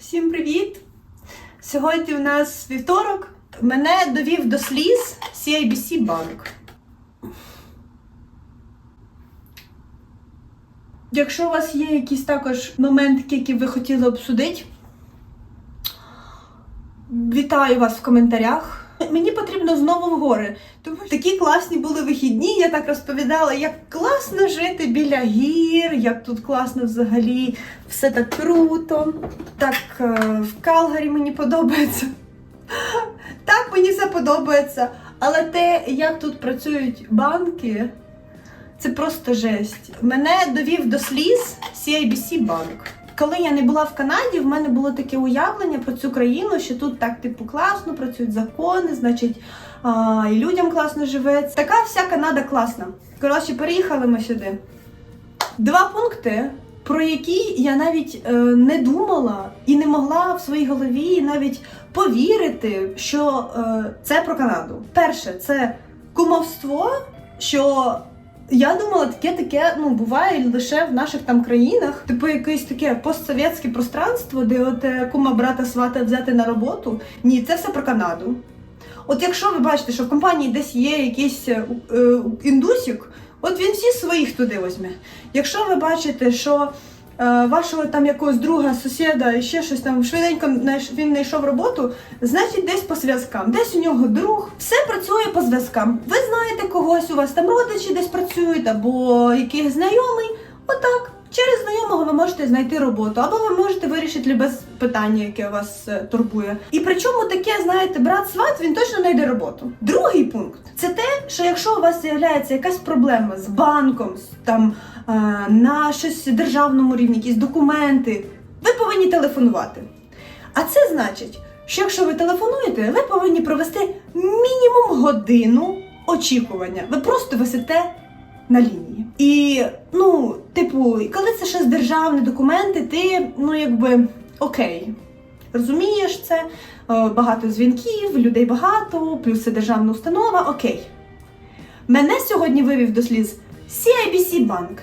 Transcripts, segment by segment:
Всім привіт! Сьогодні у нас вівторок. Мене довів до сліз CIBC банк. Якщо у вас є якісь також моменти, які ви хотіли обсудити, вітаю вас в коментарях. Мені потрібно знову в гори. Тому такі класні були вихідні. Я так розповідала, як класно жити біля гір, як тут класно взагалі, все так круто. Так е, в Калгарі мені подобається. Так мені все подобається. Але те, як тут працюють банки, це просто жесть. Мене довів до сліз CIBC банк. Коли я не була в Канаді, в мене було таке уявлення про цю країну, що тут так типу класно працюють закони, значить а, і людям класно живеться. Така вся Канада класна. Коротше, переїхали ми сюди. Два пункти, про які я навіть е, не думала і не могла в своїй голові навіть повірити, що е, це про Канаду. Перше, це кумовство, що я думала, таке таке ну буває лише в наших там країнах, типу якесь таке постсовєтське пространство, де от е, кума брата свата взяти на роботу. Ні, це все про Канаду. От якщо ви бачите, що в компанії десь є якийсь е, е, індусік, от він всі своїх туди візьме. Якщо ви бачите, що вашого там якогось друга, сусіда ще щось там швиденько він знайшов роботу, значить десь по зв'язкам, десь у нього друг, все працює по зв'язкам. Ви знаєте когось, у вас там родичі десь працюють, або якийсь знайомий. Отак. Через знайомого ви можете знайти роботу, або ви можете вирішити любе питання, яке вас е, турбує. І причому таке, знаєте, брат сват він точно знайде роботу. Другий пункт це те, що якщо у вас з'являється якась проблема з банком, з там е, на щось державному рівні, якісь документи, ви повинні телефонувати. А це значить, що якщо ви телефонуєте, ви повинні провести мінімум годину очікування. Ви просто висите на лінії. І ну, типу, коли це ще з державні документи, ти ну якби окей. Розумієш це, е, багато дзвінків, людей багато, плюс це державна установа, окей. Мене сьогодні вивів до сліз CIBC банк.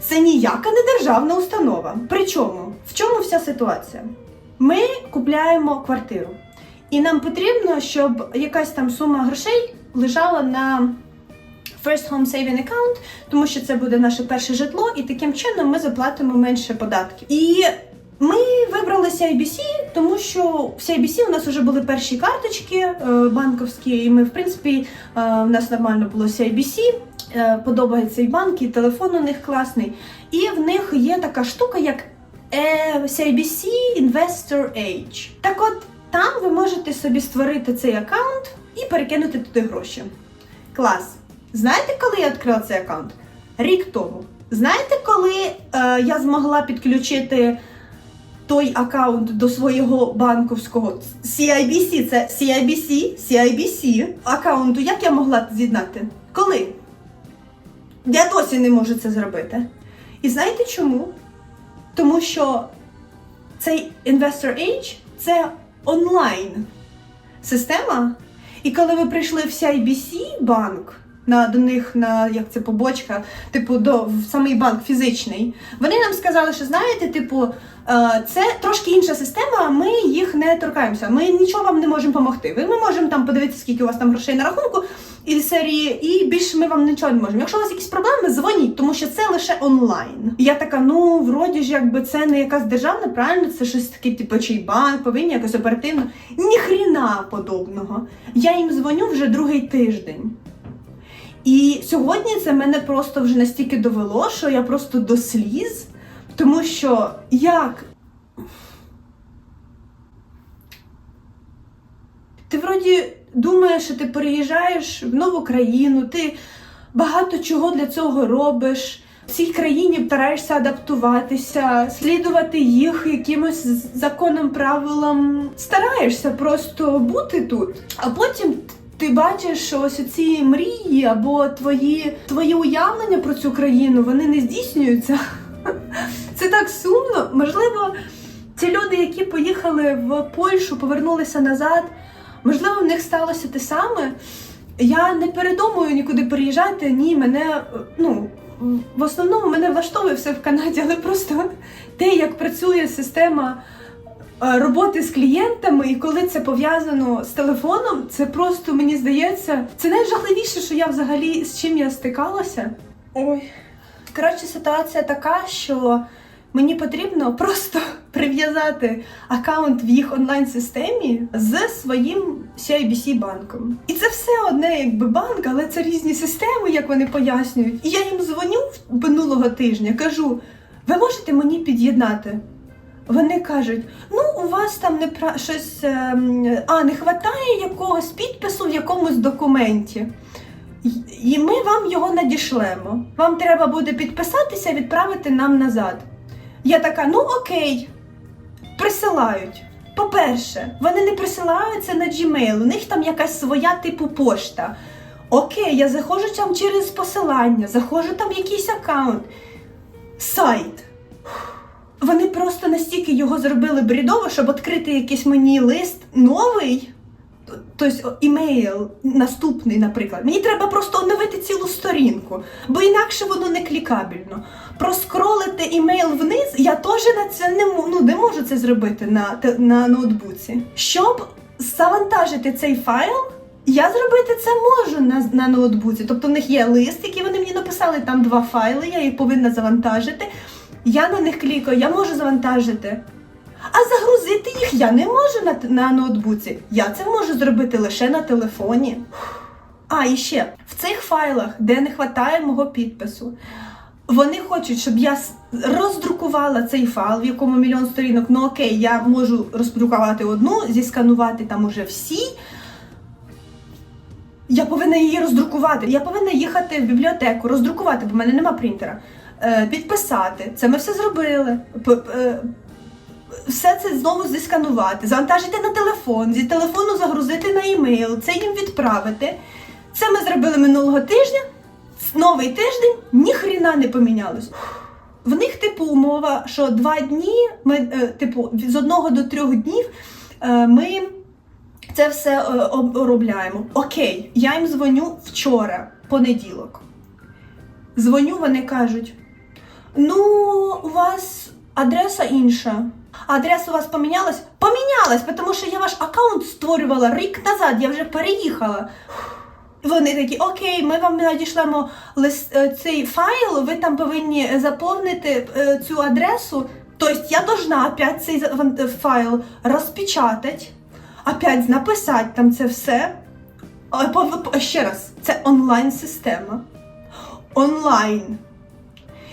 Це ніяка не державна установа. Причому, в чому вся ситуація? Ми купляємо квартиру, і нам потрібно, щоб якась там сума грошей лежала на First Home Saving Account, тому що це буде наше перше житло, і таким чином ми заплатимо менше податків. І ми вибрали CIBC, тому що в CIBC у нас вже були перші карточки е, банковські, і ми, в принципі, е, у нас нормально було CIBC. Е, подобається і банк, і телефон у них класний. І в них є така штука, як е, CIBC Investor Age. Так от там ви можете собі створити цей аккаунт і перекинути туди гроші. Клас. Знаєте, коли я відкрила цей аккаунт? Рік тому. Знаєте, коли е, я змогла підключити той аккаунт до свого банковського CIBC, це CIBC, CIBC аккаунту, як я могла з'єднати? Коли? Я досі не можу це зробити. І знаєте чому? Тому що цей Investor Age це онлайн система. І коли ви прийшли в CIBC банк, на до них на як це побочка, типу, до в самий банк фізичний, вони нам сказали, що знаєте, типу, е, це трошки інша система, ми їх не торкаємося. Ми нічого вам не можемо допомогти. Ви ми можемо там подивитися, скільки у вас там грошей на рахунку із серії, і більше ми вам нічого не можемо. Якщо у вас якісь проблеми, дзвоніть, тому що це лише онлайн. І я така, ну вроді ж, якби це не якась державна, правильно, це щось таке, типу, чий банк, повинні якось оперативно. Ніхріна подобного. Я їм дзвоню вже другий тиждень. І сьогодні це мене просто вже настільки довело, що я просто до сліз, тому що як. Ти вроді думаєш, що ти переїжджаєш в нову країну, ти багато чого для цього робиш. В цій країні стараєшся адаптуватися, слідувати їх якимось законам, правилам. Стараєшся просто бути тут. А потім ти бачиш, що ось ці мрії або твої, твої уявлення про цю країну вони не здійснюються. Це так сумно. Можливо, ці люди, які поїхали в Польщу, повернулися назад. Можливо, в них сталося те саме. Я не передумую нікуди переїжджати. Ні, мене ну в основному мене влаштовує все в Канаді, але просто те, як працює система роботи з клієнтами, і коли це пов'язано з телефоном, це просто мені здається, це найжахливіше, що я взагалі з чим я стикалася. Ой. Коротше, ситуація така, що мені потрібно просто прив'язати аккаунт в їх онлайн-системі з своїм CIBC банком. І це все одне, якби банк, але це різні системи, як вони пояснюють. І я їм дзвоню минулого тижня, кажу: ви можете мені під'єднати? Вони кажуть: ну, у вас там не пра... щось ем, а не хватає якогось підпису в якомусь документі. І ми вам його надішлемо. Вам треба буде підписатися, відправити нам назад. Я така, ну окей, присилають. По-перше, вони не присилають це на Gmail, у них там якась своя типу пошта. Окей, я заходжу там через посилання, заходжу там в якийсь аккаунт, сайт. Вони просто настільки його зробили брідово, щоб відкрити якийсь мені лист новий, тобто імейл наступний, наприклад. Мені треба просто оновити цілу сторінку, бо інакше воно не клікабельно. Проскролити імейл вниз, я теж на це не, ну, не можу це зробити на, на ноутбуці. Щоб завантажити цей файл, я зробити це можу на, на ноутбуці. Тобто в них є лист, який вони мені написали, там два файли, я їх повинна завантажити. Я на них клікаю, я можу завантажити. А загрузити їх я не можу на, на ноутбуці. Я це можу зробити лише на телефоні. А, і ще в цих файлах, де не вистачає мого підпису, вони хочуть, щоб я роздрукувала цей файл, в якому мільйон сторінок. Ну окей, я можу роздрукувати одну, зісканувати там уже всі. Я повинна її роздрукувати. Я повинна їхати в бібліотеку, роздрукувати, бо в мене нема принтера. Е, підписати. Це ми все зробили. Е, все це знову зісканувати, завантажити на телефон, зі телефону загрузити на емейл, це їм відправити. Це ми зробили минулого тижня. Новий тиждень ніхріна не помінялось. В них, типу, умова, що два дні, ми, е, типу, з одного до трьох днів ми це все обробляємо. Окей, я їм дзвоню вчора, понеділок. Дзвоню, вони кажуть: ну, у вас адреса інша. Адреса у вас помінялась? Помінялась, тому що я ваш аккаунт створювала рік назад, я вже переїхала. Вони такі, окей, ми вам надішлемо лист, е, цей файл, ви там повинні заповнити е, цю адресу. Тобто я должна опять цей файл розпечатати, опять написати там це все. Ще раз, це онлайн-система. Онлайн.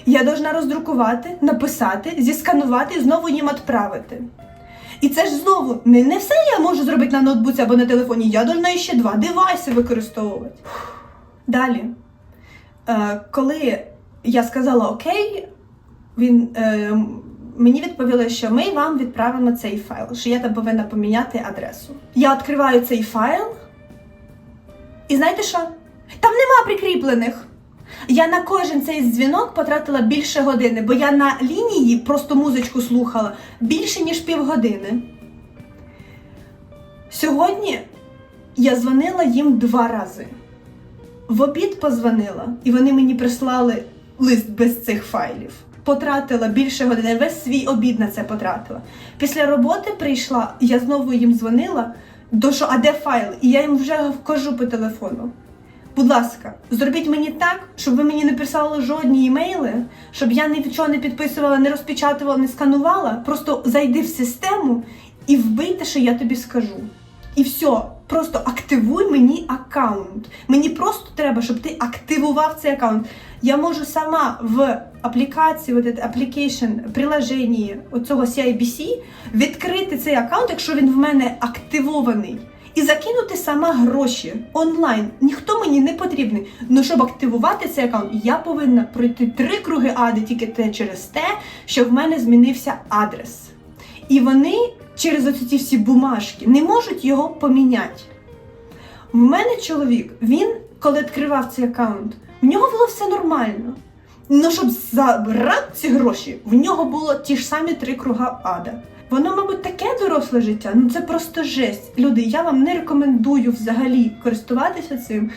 Я должна роздрукувати, написати, зісканувати і знову їм відправити. І це ж знову не, не все я можу зробити на ноутбуці або на телефоні. Я должна ще два девайси використовувати. Далі, е, коли я сказала окей, він, е, мені відповіли, що ми вам відправимо цей файл, що я там повинна поміняти адресу. Я відкриваю цей файл, і знаєте що? Там нема прикріплених. Я на кожен цей дзвінок потратила більше години, бо я на лінії просто музичку слухала більше, ніж півгодини. Сьогодні я дзвонила їм два рази. В обід позвонила, і вони мені прислали лист без цих файлів. Потратила більше години, весь свій обід на це потратила. Після роботи прийшла, я знову їм дзвонила, до що, а де файл? І я їм вже кажу по телефону. Будь ласка, зробіть мені так, щоб ви мені не писали жодні імейли, щоб я нічого не підписувала, не розпечатувала, не сканувала. Просто зайди в систему і вбий те, що я тобі скажу. І все, просто активуй мені аккаунт. Мені просто треба, щоб ти активував цей аккаунт. Я можу сама в аплікації, от application, приложенні оцього CIBC відкрити цей аккаунт, якщо він в мене активований. І закинути сама гроші онлайн. Ніхто мені не потрібний. Ну щоб активувати цей аккаунт, я повинна пройти три круги ади тільки те через те, що в мене змінився адрес. І вони через оці ці всі бумажки не можуть його поміняти. В мене чоловік, він, коли відкривав цей аккаунт, в нього було все нормально. Ну, щоб забрати ці гроші, в нього було ті ж самі три круга ада. Воно, мабуть, таке доросле життя. Ну це просто жесть. Люди, я вам не рекомендую взагалі користуватися цим.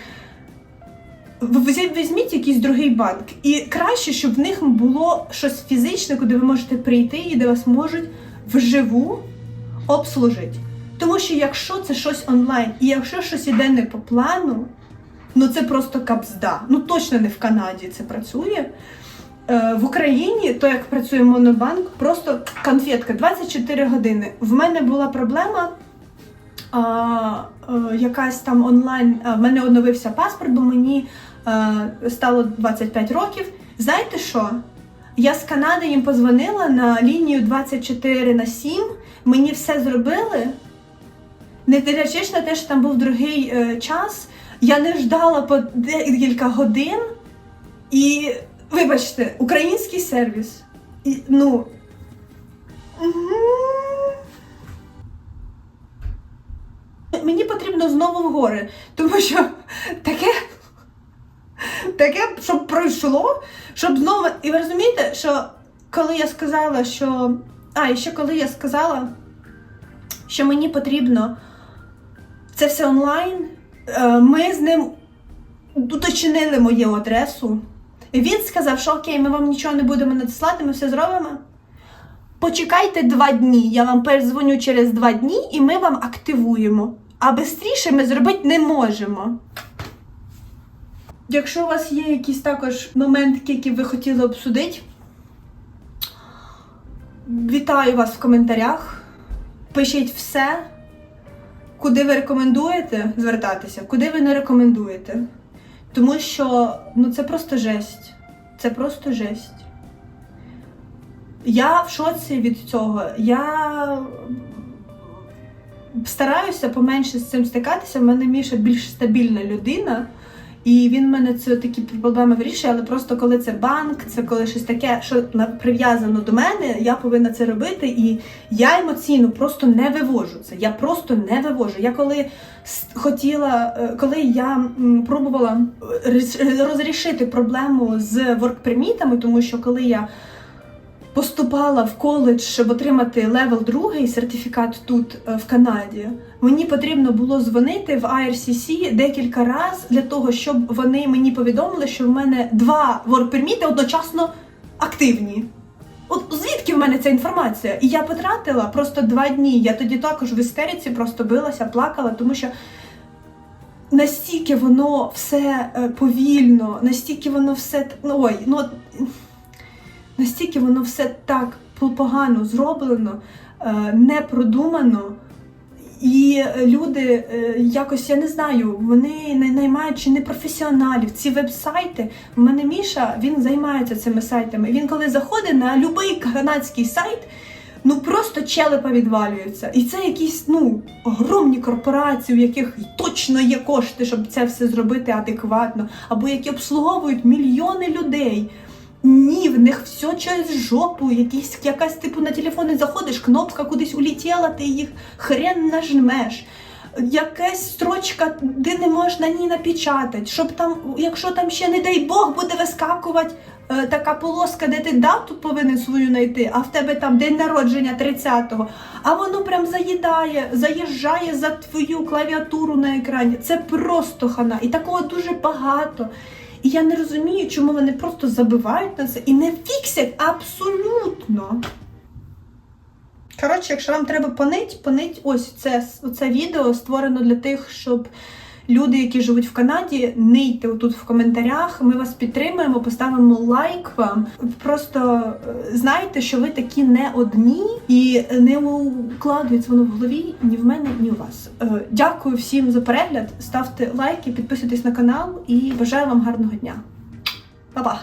Візьміть якийсь другий банк. І краще, щоб в них було щось фізичне, куди ви можете прийти і де вас можуть вживу обслужити. Тому що якщо це щось онлайн, і якщо щось іде не по плану, ну це просто капзда. Ну точно не в Канаді це працює. Е, в Україні, то як працює Монобанк, просто конфетка 24 години. В мене була проблема. А, е, якась там онлайн, в мене оновився паспорт, бо мені е, стало 25 років. Знаєте що? Я з Канади їм позвонила на лінію 24 на 7. Мені все зробили. Не дивлячись на те, що там був другий е, час, я не ждала по декілька годин. І, вибачте, український сервіс. І, ну. Мені потрібно знову в гори, тому що таке, таке, щоб пройшло, щоб знову. І ви розумієте, що коли я сказала, що. А, і ще коли я сказала, що мені потрібно це все онлайн, е, ми з ним уточнили мою адресу. Він сказав, що окей, ми вам нічого не будемо надсилати, ми все зробимо. Почекайте два дні, я вам перезвоню через два дні і ми вам активуємо. А швидше ми зробити не можемо. Якщо у вас є якісь також моментики, які ви хотіли обсудити, вітаю вас в коментарях. Пишіть все, куди ви рекомендуєте звертатися, куди ви не рекомендуєте. Тому що ну, це просто жесть. Це просто жесть. Я в шоці від цього. Я стараюся поменше з цим стикатися. У мене Міша більш стабільна людина, і він мене це такі проблеми вирішує, але просто коли це банк, це коли щось таке, що прив'язано до мене, я повинна це робити. І я емоційно просто не вивожу це. Я просто не вивожу. Я коли хотіла, е, коли я пробувала е, розрішити проблему з воркпримітами, тому що коли я поступала в коледж, щоб отримати левел 2 сертифікат тут е, в Канаді. Мені потрібно було дзвонити в IRCC декілька разів для того, щоб вони мені повідомили, що в мене два ворк-перміти одночасно активні. От звідки в мене ця інформація? І я потратила просто два дні. Я тоді також в істериці просто билася, плакала, тому що настільки воно все е, повільно, настільки воно все ну, ой, ну настільки воно все так погано зроблено, е, не продумано. І люди е, якось, я не знаю, вони наймають чи не професіоналів. Ці веб-сайти. У мене Міша він займається цими сайтами. Він коли заходить на будь-який канадський сайт, ну просто челепа відвалюється. І це якісь ну огромні корпорації, у яких точно є кошти, щоб це все зробити адекватно, або які обслуговують мільйони людей. Ні, в них все через жопу, якісь, якась типу на телефони заходиш, кнопка кудись улетіла, ти їх хрен нажмеш. Якась строчка, де не можеш на ній напечатати, щоб там, якщо там ще, не дай Бог, буде вискакувати е, така полоска, де ти дату повинен свою знайти, а в тебе там день народження 30-го, а воно прям заїдає, заїжджає за твою клавіатуру на екрані. Це просто хана. І такого дуже багато. І я не розумію, чому вони просто забивають на це і не фіксять абсолютно. Коротше, якщо вам треба понить, понить ось це, це відео створено для тих, щоб люди, які живуть в Канаді, нийте тут в коментарях. Ми вас підтримуємо, поставимо лайк вам. Просто е, знайте, що ви такі не одні і не укладується воно в голові ні в мене, ні у вас. Е, Дякую всім за перегляд. Ставте лайки, підписуйтесь на канал і бажаю вам гарного дня. Па-па!